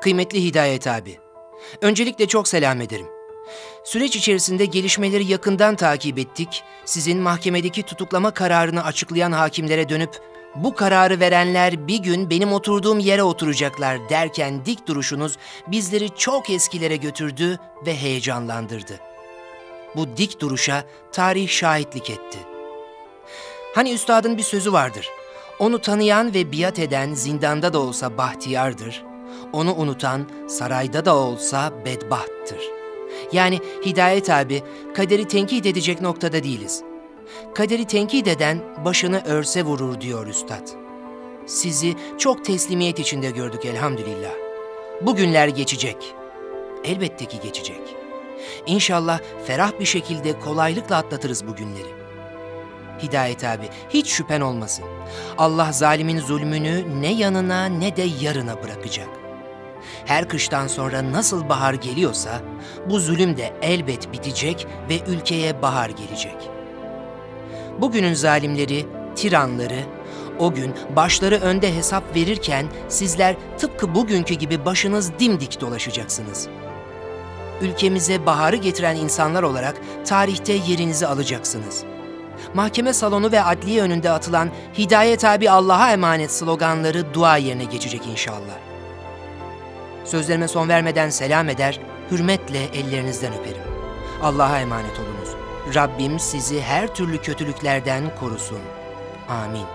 Kıymetli Hidayet abi, öncelikle çok selam ederim. Süreç içerisinde gelişmeleri yakından takip ettik. Sizin mahkemedeki tutuklama kararını açıklayan hakimlere dönüp bu kararı verenler bir gün benim oturduğum yere oturacaklar derken dik duruşunuz bizleri çok eskilere götürdü ve heyecanlandırdı. Bu dik duruşa tarih şahitlik etti. Hani üstadın bir sözü vardır. Onu tanıyan ve biat eden zindanda da olsa bahtiyardır. Onu unutan sarayda da olsa bedbahttır. Yani Hidayet abi kaderi tenkit edecek noktada değiliz. Kaderi tenkit eden başını örse vurur diyor üstad. Sizi çok teslimiyet içinde gördük elhamdülillah. Bu günler geçecek. Elbette ki geçecek. İnşallah ferah bir şekilde kolaylıkla atlatırız bu günleri. Hidayet abi, hiç şüphen olmasın. Allah zalimin zulmünü ne yanına ne de yarına bırakacak. Her kıştan sonra nasıl bahar geliyorsa, bu zulüm de elbet bitecek ve ülkeye bahar gelecek. Bugünün zalimleri, tiranları, o gün başları önde hesap verirken sizler tıpkı bugünkü gibi başınız dimdik dolaşacaksınız. Ülkemize baharı getiren insanlar olarak tarihte yerinizi alacaksınız.'' mahkeme salonu ve adliye önünde atılan Hidayet abi Allah'a emanet sloganları dua yerine geçecek inşallah. Sözlerime son vermeden selam eder, hürmetle ellerinizden öperim. Allah'a emanet olunuz. Rabbim sizi her türlü kötülüklerden korusun. Amin.